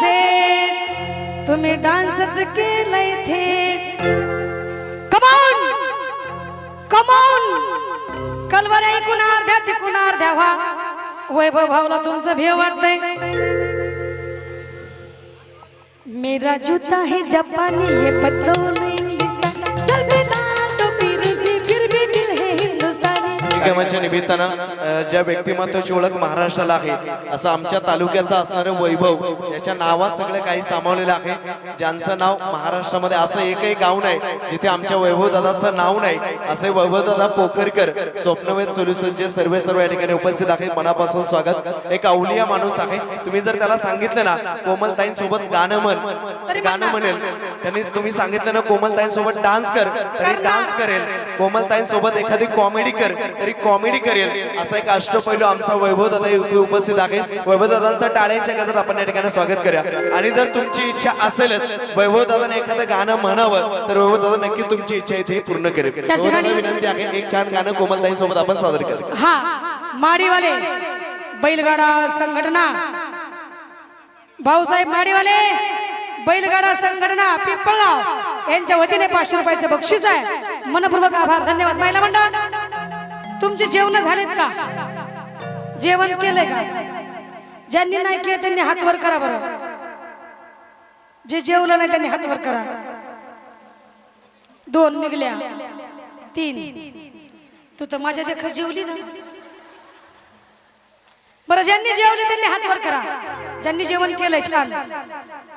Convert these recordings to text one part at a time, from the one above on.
सेठ तुम्ही डान्सच केलंय थेट. कमाऊन कमाऊन कलवर ऐकून अर्ध्या तिकून अर्ध्या व्हा. वैभव भावला तुमचं भेव वाटतंय. मेरा जूता है जापानी ये पतलून कार्यक्रमाच्या निमित्तानं ज्या व्यक्तिमत्वाची ओळख महाराष्ट्राला आहे असं आमच्या तालुक्याचं असणारं वैभव याच्या नावात सगळं काही सामावलेलं आहे. ज्यांचं नाव महाराष्ट्रामध्ये असं एकही गाव नाही जिथे आमच्या वैभव दादाचं नाव नाही असे वैभव दादा पोखरकर स्वप्नवेद सोल्युशनचे सर्व सर्व या ठिकाणी उपस्थित आहे मनापासून स्वागत. एक अवलिया माणूस आहे. तुम्ही जर त्याला सांगितलं ना कोमलताईंसोबत गाणं म्हण गाणं. म्हणेल त्यांनी तुम्ही सांगितलं ना कोमलताईंसोबत डान्स कर तरी डान्स करेल. कोमलताईंसोबत एखादी कॉमेडी कर तरी कॉमेडी करेल. असा एक अष्टपैलू आमचा वैभव दादा उपस्थित आहे वैभव दादांचा टाळ्यांच्या गजरात आपण या ठिकाणी स्वागत करूया. आणि जर तुमची इच्छा असेलच वैभव दादाने एखादं गाणं म्हणावं तर वैभव दादा नक्की तुमची इच्छा इथे पूर्ण करेल. विनंती आहे एक छान गाणं कोमलताईंसोबत आपण सादर करू हा माडीवाले बैलगाडा संघटना. भाऊसाहेब माडीवाले बैलगाडा संघटना पिंपळगाव. यांच्या वतीने पाचशे रुपयाचं बक्षीस आहे. मनपूर्वक आभार धन्यवाद. महिला मंडळ तुमचे जेवण झालेत का? जेवण केलंय का? ज्यांनी नाही केलं त्यांनी हात वर करा बरं. जे जेवलं नाही त्यांनी हात वर करा. दोन निघल्या. तीन. तू तर माझ्या देखत जेवली ना. बरं ज्यांनी जेवले त्यांनी हात वर करा. ज्यांनी जेवण केलंय छान.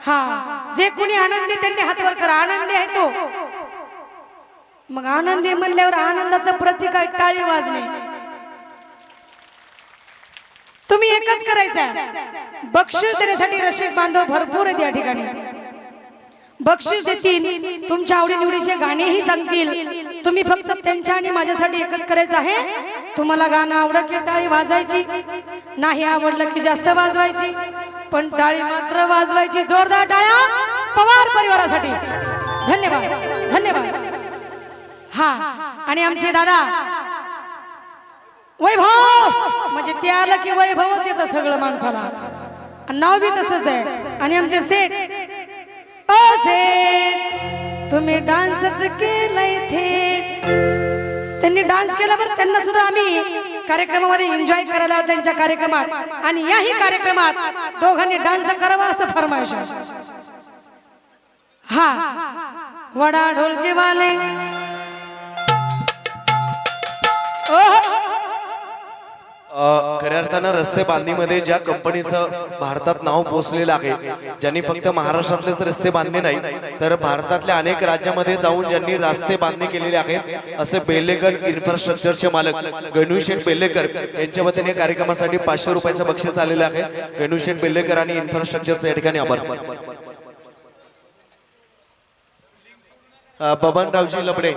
हा. जे कुणी आनंदी त्यांनी हात वर करा. आनंदी आहे तो. मग आनंदी म्हणल्यावर आनंदाचं प्रतीक आहे टाळी वाजणे तुम्ही एकच करायचं बक्षीस देण्यासाठी रसिक बांधव भरपूर आहेत या ठिकाणी. बक्षीस देतील तुमच्या आवडीनिवडीचे गाणेही सांगतील. तुम्ही फक्त त्यांच्या आणि माझ्यासाठी एकच करायचं आहे. तुम्हाला गाणं आवडलं की टाळी वाजायची? नाही आवडलं की जास्त वाजवायची. पण टाळी मात्र वाजवायची. जोरदार टाळ्या पवार परिवारासाठी. धन्यवाद धन्यवाद. हा. आणि आमचे दादा? वैभव! म्हणजे ते आलं की वैभवच येतं सगळं माणसाला. नाव बी तसंच आहे. आणि आमचे सेठ? ओ सेठ! तुम्ही डान्सच केलंय थेट त्यांनी डान्स केला बरं. त्यांना सुद्धा आम्ही कार्यक्रमामध्ये एन्जॉय करायला त्यांच्या कार्यक्रमात. आणि याही कार्यक्रमात दोघांनी डान्स करावा असं फरमायश आहे. हा. वडा ढोलकेवाले खऱ्या अर्थानं रस्ते बांधणीमध्ये ज्या कंपनीचं भारतात नाव पोचलेलं आहे ज्यांनी फक्त महाराष्ट्रातलेच रस्ते बांधले नाही तर भारतातल्या अनेक राज्यामध्ये जाऊन ज्यांनी रस्ते बांधणी केलेले आहे असे बेल्लेकर इन्फ्रास्ट्रक्चरचे मालक गणूशेठ बेल्लेकर यांच्या वतीने कार्यक्रमासाठी पाचशे रुपयाचं बक्षीस आलेलं आहे. गणूशेठ बेल्लेकर आणि इन्फ्रास्ट्रक्चरचा या ठिकाणी आभार बबनरावजी लबडे.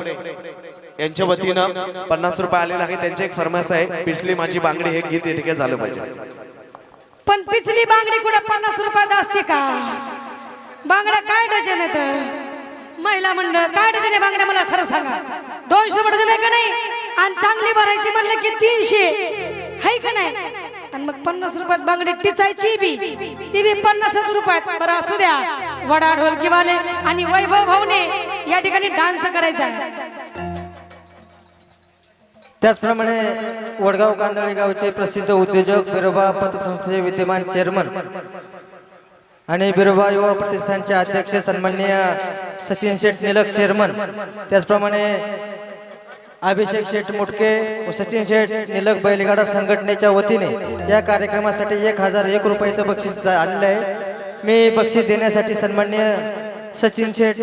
यांच्या वतीनं पन्नास रुपये आलेला आहे त्यांची एक फरमास आहे पिछली माझी बांगडी हे गीत या ठिकाणी झालं पाहिजे. पण पिचली बांगडी कुठे पन्नास रुपयात असते का? बांगड्या काय डझन आहेत महिला मंडळ काय डझन आहे बांगड्या? मला खरं सांगा. दोनशे डजन डझन आहे का नाही? आणि चांगली भरायची म्हणलं की तीनशे. आहे का नाही? आणि मग पन्नास रुपयात बांगडी टिचायची बी. ती बी पन्नासच रुपयात. बरं असू द्या. वडा ढोलकीवाले आणि वैभव भाऊने या ठिकाणी डान्स करायचा आहे. त्याचप्रमाणे वडगाव कांदळे गावचे प्रसिद्ध उद्योजक बिरोबा पतसंस्थेचे विद्यमान चेअरमन आणि बिरोबा युवा प्रतिष्ठानचे अध्यक्ष सन्माननीय सचिन शेठ निलक चेअरमन. त्याचप्रमाणे अभिषेक शेठ मुटके व सचिन शेठ निलक बैलगाडा संघटनेच्या वतीने या कार्यक्रमासाठी एक हजार एक रुपयाचं बक्षीस आलेलं आहे. मी बक्षीस देण्यासाठी सन्माननीय सचिन शेठ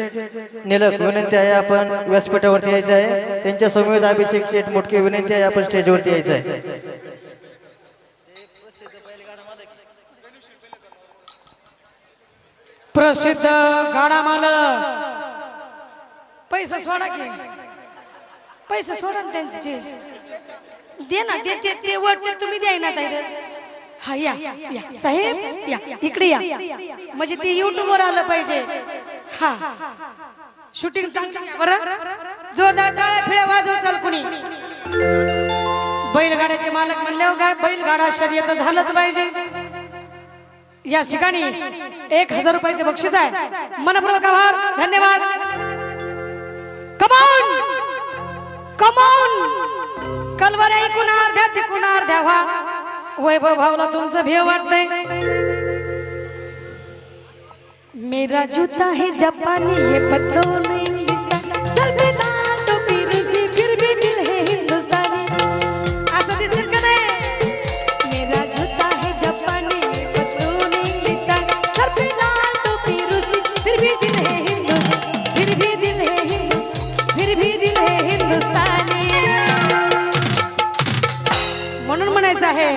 निलक विनंती आहे आपण व्यासपीठावरती यायचं आहे. त्यांच्या समवेत अभिषेक शेठ मुटके विनंती आहे आपण स्टेजवरती यायचं आहे. प्रसिद्ध गाडा मालक पैसा सोडा की. पैसा सोडा ना त्यांचे ते. दे ना ते ते ते वरते तुम्ही द्याय ना ताई. हा या या. साहेब या. इकडे या. म्हणजे ते युट्यूबवर आलं पाहिजे. हा. शूटिंग चांगली बरं? जोरदार टाळ्या फिळ्या वाजव चाल कुणी? बैलगाड्याचे मालक म्हणल्यावर काय बैलगाडा शर्यत झालंच पाहिजे. या ठिकाणी एक हजार रुपयाचे बक्षीस आहे. मनपूर्वक आभार. धन्यवाद. कमाऊन कमाऊन कलवर ऐकून अर्ध्या तिकून अर्ध्या व्हा. वैभव भावला तुमचं भेव वाटतंय. मेरा जूता है जापानी ये पतलून इंग्लिस्तानी सल्फे लाल टोपी रूसी फिर भी दिल है हिंदुस्तानी। असं दिसेल का नाही मेरा जूता है जापानी ये पतलून इंग्लिस्तानी सल्फे लाल टोपी रूसी फिर भी दिल है हिंदुस्तानी। फिर भी दिल है हिंदू फिर भी दिल है हिंदुस्तानी। म्हणून म्हणायचं आहे।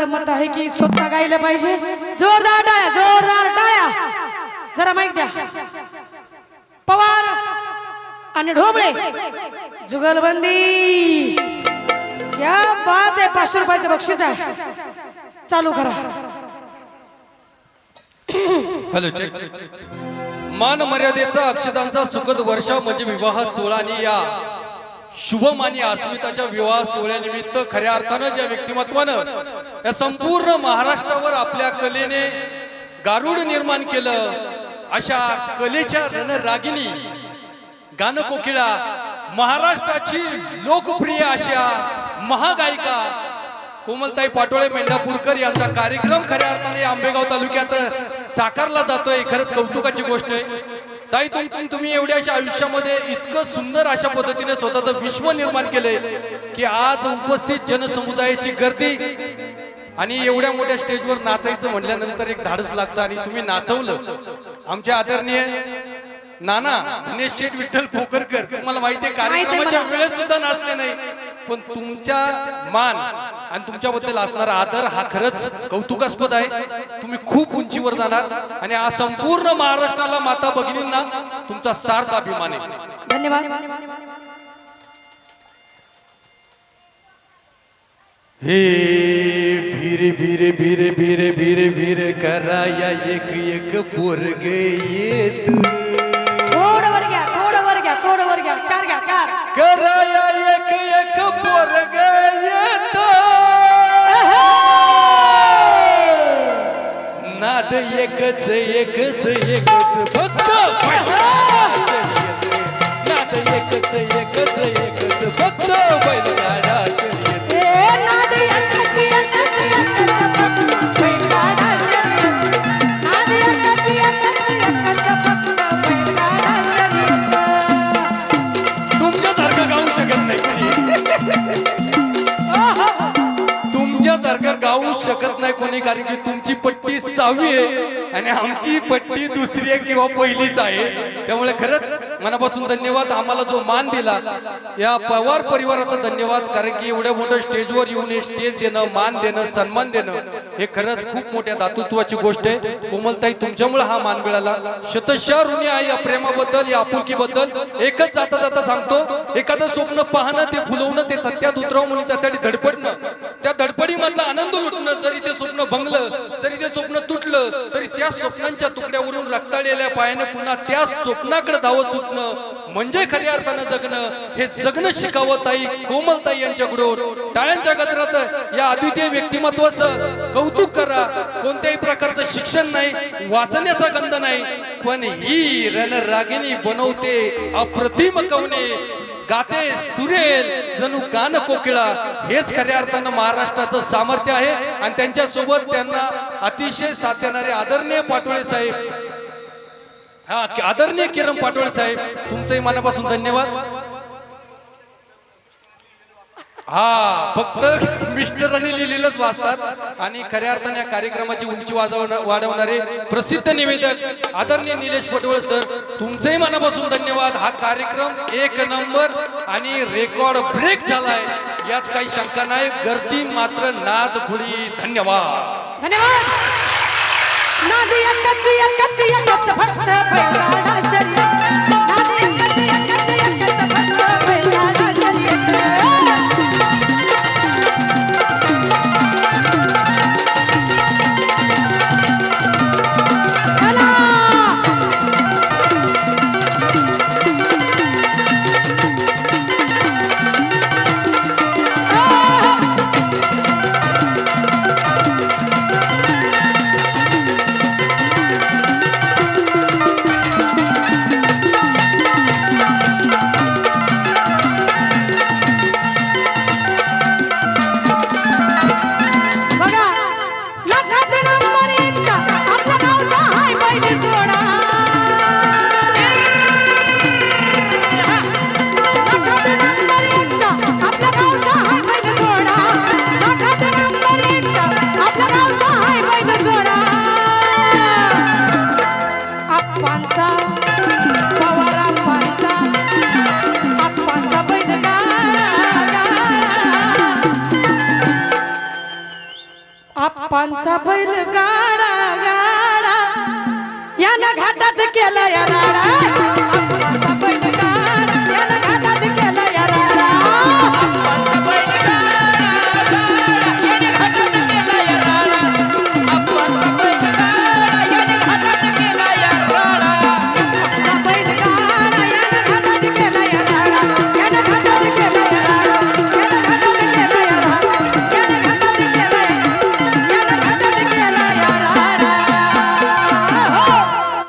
दादांचं मत आहे की स्वतः गायलं पाहिजे. जोरदार टाळ्या जोरदार टाळ्या. जरा माहीत द्या. पवार आणि ढोबळे. जुगलबंदी. क्या बात आहे पाचशे रुपयाचं बक्षीस आहे. चालू करा. हॅलो चेक मान मर्यादेचा अक्षदांचा सुखद वर्ष म्हणजे विवाह सोहळा आणि या. शुभम आणि अस्मिताच्या विवाह सोहळ्यानिमित्त खऱ्या अर्थानं ज्या व्यक्तिमत्वानं या संपूर्ण महाराष्ट्रावर आपल्या कलेने गारुड निर्माण केलं अशा कलेच्या रणरागिनी गाणं कोकिळा महाराष्ट्राची लोकप्रिय अशा महागायिका कोमलताई पाटोळे मेंढापूरकर यांचा कार्यक्रम खऱ्या अर्थाने आंबेगाव तालुक्यात साकारला जातोय. खरंच कौतुकाची गोष्ट आहे. ताई तुमची तुम्ही एवढ्या अशा आयुष्यामध्ये इतकं सुंदर अशा पद्धतीने स्वतःचं विश्व निर्माण केलंय की आज उपस्थित जनसमुदायाची गर्दी आणि एवढ्या मोठ्या स्टेजवर नाचायचं म्हटल्यानंतर एक धाडस लागतं आणि तुम्ही नाचवलं आमच्या आदरणीय नाना दिनेश शेठ विठ्ठल पोकरकर तुम्हाला माहिती आहे कार्यक्रमाच्या. वेळेस सुद्धा नाचले नाही पण तुमच्या मान आणि तुमच्याबद्दल असणारा आदर हा खरंच कौतुकास्पद आहे. तुम्ही खूप उंचीवर जाणार आणि आज संपूर्ण महाराष्ट्राला माता भगिनींना तुमचा सार्थ अभिमान आहे. धन्यवाद. हे भीर भीर भीर भीर भीर भीर कराया एक एक पोरग येत. थोडं वर घ्या थोडं वर घ्या थोडं वर घ्या. चार घ्या चार. कराया एक एक पोरग येत नाद एकच एकच एकच फक्त नाद एकच एकच एकच फक्त बैलगाडा शर्यत. गाऊ नाही कोणी कारण की तुमची पट्टी सहावी आहे आणि आमची पट्टी दुसरी आहे किंवा पहिलीच आहे. त्यामुळे खरंच मनापासून धन्यवाद आम्हाला जो मान दिला. या पवार परिवाराचा धन्यवाद कारण की एवढ्या मोठ्या स्टेजवर येऊन हे स्टेज देणं मान देणं सन्मान देणं हे खरंच खूप मोठ्या दातृत्वाची गोष्ट आहे. कोमलताई तुमच्यामुळे हा मान मिळाला. शतशा ऋणी आहे या प्रेमाबद्दल या आपुलकीबद्दल एकच जाता जाता सांगतो एखादं स्वप्न पाहणं ते फुलवणं ते सत्यात उतरवणं म्हणून त्यासाठी धडपडणं. त्या धडपडीमधला आनंद भंगलं जरी ते स्वप्न तुटलं तरी त्या स्वप्नांच्या तुकड्यावरून रक्ताळलेल्या पायाने पुन्हा त्या स्वप्नाकडे धावत सुटणं म्हणजे खऱ्या अर्थानं जगणं. हे जगणं शिकावं ताई कोमलताई यांच्याकडून टाळ्यांच्या गजरात या अद्वितीय व्यक्तिमत्वाचं कौतुक करा. कोणत्याही प्रकारचं शिक्षण नाही वाचण्याचा गंध नाही पण ही रणरागिणी बनवते अप्रतिम कवने. गाते सुरेल जणू गान कोकिळा हेच खऱ्या अर्थानं महाराष्ट्राचं सामर्थ्य आहे. आणि त्यांच्यासोबत त्यांना अतिशय साथ देणारे आदरणीय पाटोळे साहेब. हा आदरणीय किरण पाटोळे साहेब तुमचंही मनापासून धन्यवाद. हा फक्त मिस्टरांनी लिहिलेलंच वाचतात. आणि खऱ्या अर्थाने या कार्यक्रमाची उंची वाजवणा- वाढवणारे प्रसिद्ध निवेदक आदरणीय निलेश पटवळ सर तुमचंही मनापासून धन्यवाद. हा कार्यक्रम एक नंबर आणि रेकॉर्ड ब्रेक झालाय. यात काही शंका नाही. गर्दी मात्र नाद खुडी. धन्यवाद. धन्यवाद.